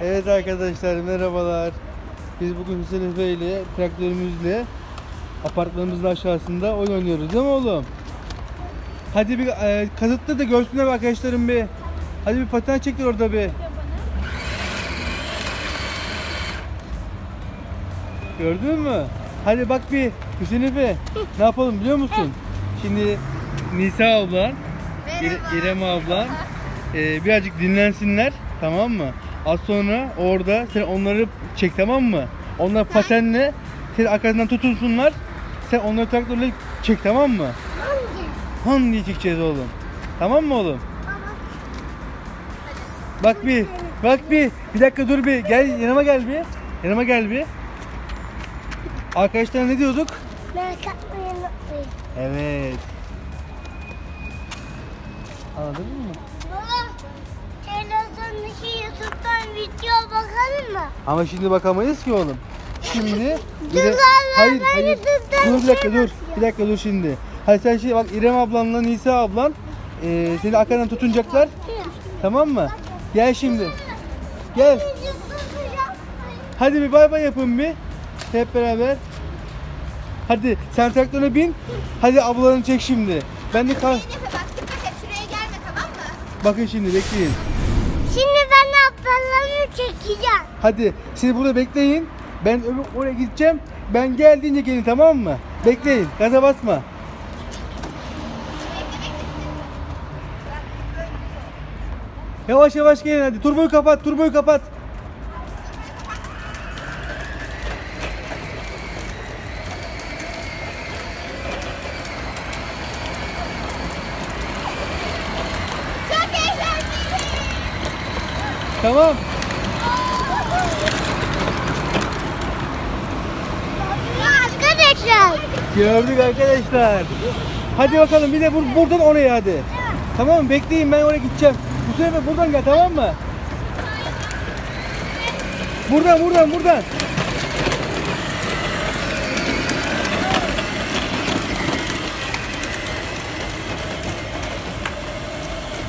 Evet arkadaşlar merhabalar. Biz bugün Hüseyin Efe ile traktörümüzle apartmanımızın aşağısında oyun oynuyoruz değil mi oğlum? Hadi bir e, kazıtlı da görsünler arkadaşlarım bir. Hadi bir paten çektir orada bir. Gördün mü? Hadi bak bir Hüseyin Efe ne yapalım biliyor musun? Şimdi Nisa ablan, İre- İrem ablan e, birazcık dinlensinler tamam mı? Az sonra orada sen onları çek tamam mı? Onlar patenle sen arkasından tutunsunlar. Sen onları traktörle çek tamam mı? Han diye çekeceğiz oğlum. Tamam mı oğlum? Bak bir, bak bir. Bir dakika dur bir. Gel yanıma gel bir. Yanıma gel bir. Arkadaşlar ne diyorduk? Merak etmeyin. Evet. Anladın mı? Mı? Ama şimdi bakamayız ki oğlum. Şimdi bir de- hayır hayır. Dur bir dakika şey dur. Bir dakika dur şimdi. Hadi sen şimdi bak İrem ablanla Nisa ablan eee seni arkadan tutunacaklar. Tamam mı? Gel şimdi. Gel. Hadi bir bay bay yapın bir. Hep beraber. Hadi sen traktörüne bin. Hadi ablalarını çek şimdi. Ben de kal. Bakın şimdi bekleyin. Ablalarımı çekeceğim. Hadi siz burada bekleyin. Ben oraya gideceğim. Ben geldiğince gelin tamam mı? Bekleyin. Gaza basma. Yavaş yavaş gelin hadi. Turboyu kapat, turboyu kapat. Tamam. Arkadaşlar. Gördük arkadaşlar. Hadi bakalım bir de bur- buradan oraya hadi. Tamam mı? Bekleyin ben oraya gideceğim. Bu sefer buradan gel tamam mı? Buradan buradan buradan.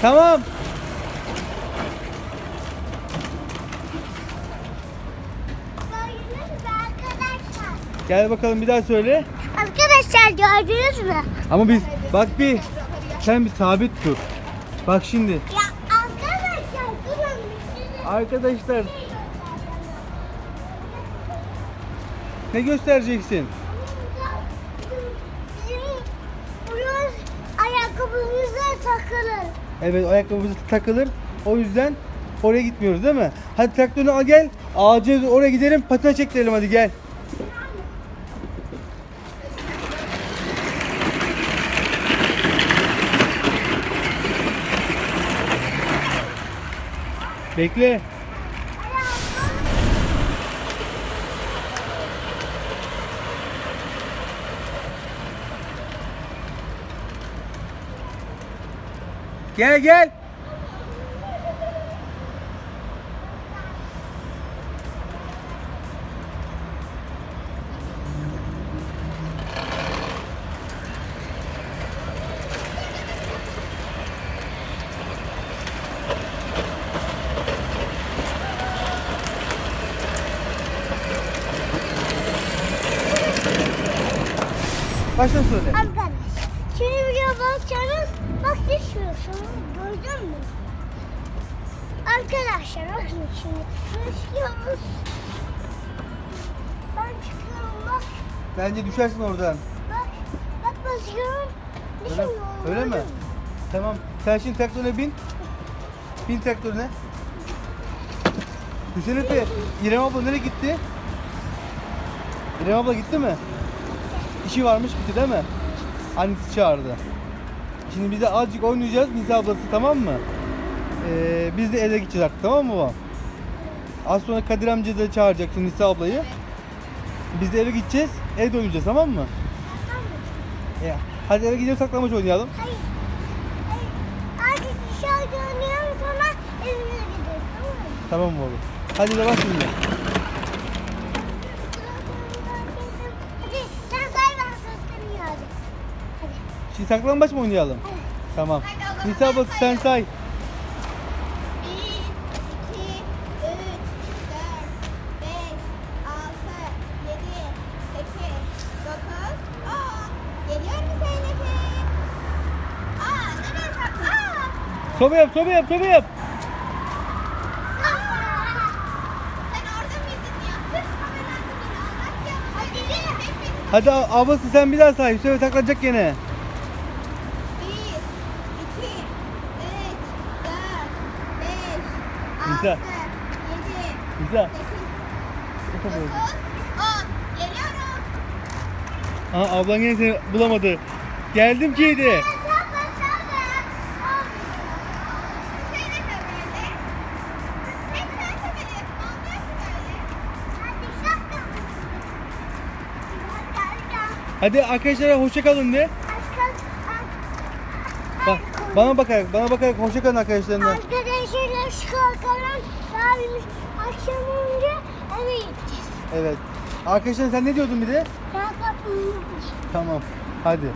Tamam. Arkadaşlar. Gel bakalım bir daha söyle. Arkadaşlar gördünüz mü? Ama biz bak bir sen bir sabit dur. Bak şimdi Ya arkadaşlar durun şey arkadaşlar ne göstereceksin? Bizim ayakkabımıza takılır. Evet ayakkabımız takılır. O yüzden oraya gitmiyoruz değil mi? Hadi traktörünü al gel. Ağaca oraya gidelim patina çektirelim hadi gel. Bekle. Gel gel. Başla söyle. Arkadaş. Şimdi video bakacağınız bak düşmüyorsunuz. Gördün mü? Arkadaşlar bakın şimdi. Düşüyoruz. Ben çıkıyorum bak. Bence düşersin oradan. Bak. Bak basıyorum. Öyle, Düşmüyorum. öyle mi? gördün mü? Tamam. Sen şimdi traktörüne bin. Bin traktörüne. Hüseyin Efe, İrem abla nereye gitti? İrem abla gitti mi? İşi varmış gitti değil mi? Annesi çağırdı. Şimdi biz de azıcık oynayacağız Nisa ablası tamam mı? Ee, biz de eve gideceğiz artık tamam mı babam? Az sonra Kadir amca da çağıracak şimdi Nisa ablayı. Biz de eve gideceğiz, evde oynayacağız tamam mı? Ya, hadi eve gidelim saklambaç oynayalım. Hayır. Hayır. Artık dışarıda oynayalım sonra evimize gidelim. Tamam mı? Tamam oğlum? Hadi de bak şimdi. Şimdi saklambaç mı oynayalım? Tamam. Hadi Nisa bak sen say. 1, 2, 3, 4, 5, 6, 7, 8, 9, 10, 11, 12, 13, 14, 15, 16, 17, 18, 19, 20, 21, 22, 23, yap, sobe yap, sobe yap. Hadi ab- sen bir daha say. Sobe taklanacak gene. Altı, yedi, Güzel. sekiz, dokuz, on. Geliyorum. Aha ablan gene seni bulamadı. Geldim ki yedi. Hadi arkadaşlara hoşça kalın de. Bana bakarak, bana bakarak hoşça kalın arkadaşlarına. Arkadaşlarla şu kalkalım. Abimiz akşam olunca eve gideceğiz. Evet. Arkadaşlar sen ne diyordun bir de? Uyuyacağız. Tamam. Hadi.